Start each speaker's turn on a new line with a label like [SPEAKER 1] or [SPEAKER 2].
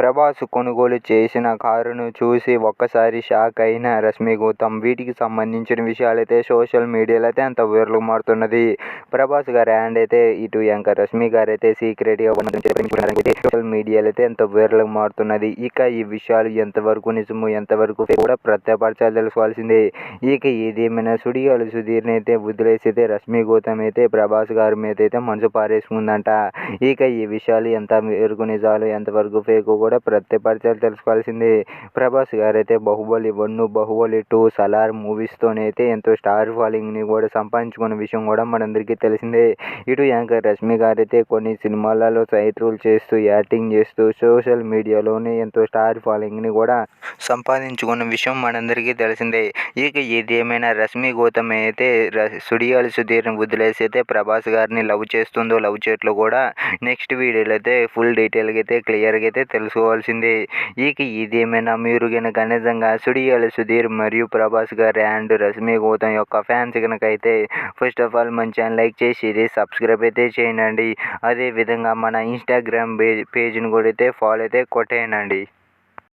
[SPEAKER 1] ప్రభాస్ కొనుగోలు చేసిన కారును చూసి ఒక్కసారి షాక్ అయిన రష్మి గౌతమ్ వీటికి సంబంధించిన విషయాలైతే సోషల్ మీడియాలో అయితే అంత వైరల్గా మారుతున్నది ప్రభాస్ గారి హ్యాండ్ అయితే ఇటు యాంకర్ రష్మి గారు అయితే సీక్రెట్గా అయితే సోషల్ మీడియాలో అయితే ఎంత వైరల్గా మారుతున్నది ఇక ఈ విషయాలు ఎంతవరకు నిజము ఎంతవరకు కూడా ప్రత్యపరచాలి తెలుసుకోవాల్సిందే. ఇక ఏదేమైనా సుడిగాలు సుధీర్ని అయితే వదిలేసి అయితే రష్మి గౌతమ్ అయితే ప్రభాస్ గారి మీద అయితే మనసు పారేసుకుందంట. ఇక ఈ విషయాలు ఎంత వరకు నిజాలు ఎంతవరకు ఫేక్ కూడా ప్రత్యపరచాలి తెలుసుకోవాల్సిందే. ప్రభాస్ గారు అయితే బాహుబలి వన్ బాహుబలి టూ సలార్ మూవీస్తోనైతే ఎంతో స్టార్ ఫాలోయింగ్ని కూడా సంపాదించుకున్న విషయం కూడా మనందరికీ తెలిసిందే. ఇటు యాంకర్ రష్మి గారు అయితే కొన్ని సినిమాలలో సైట్ రూల్ చేస్తూ యాక్టింగ్ చేస్తూ సోషల్ మీడియాలోనే ఎంతో స్టార్ ఫాలోయింగ్ని కూడా సంపాదించుకున్న విషయం మనందరికీ తెలిసిందే. ఇక ఇది ఏమైనా రష్మి గౌతమ్ అయితే సుడియాలు సుధీర్ని వదిలేసి అయితే ప్రభాస్ గారిని లవ్ చేస్తుందో లవ్ చేయట్లో కూడా నెక్స్ట్ వీడియోలో అయితే ఫుల్ డీటెయిల్గా అయితే క్లియర్గా అయితే తెలుసుకోవాల్సిందే. ఇక ఇది ఏమైనా మీరు కనుక నిజంగా సుడియాల సుధీర్ మరియు ప్రభాస్ గారి అండ్ రష్మి గౌతమ్ యొక్క ఫ్యాన్స్ కనుక అయితే ఫస్ట్ ఆఫ్ ఆల్ మన ఛానల్ లైక్ చేసి సబ్స్క్రైబ్ అయితే చేయండి. అదేవిధంగా మన ఇన్స్టాగ్రామ్ పేజ్ పేజ్ని కూడా అయితే ఫాలో అయితే కొట్టేయండి.